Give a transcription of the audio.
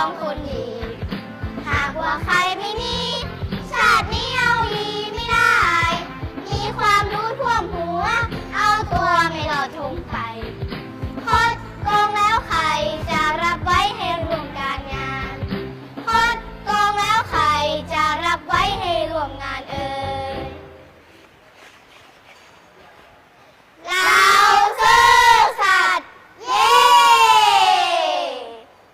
องคนดีหากว่าเขา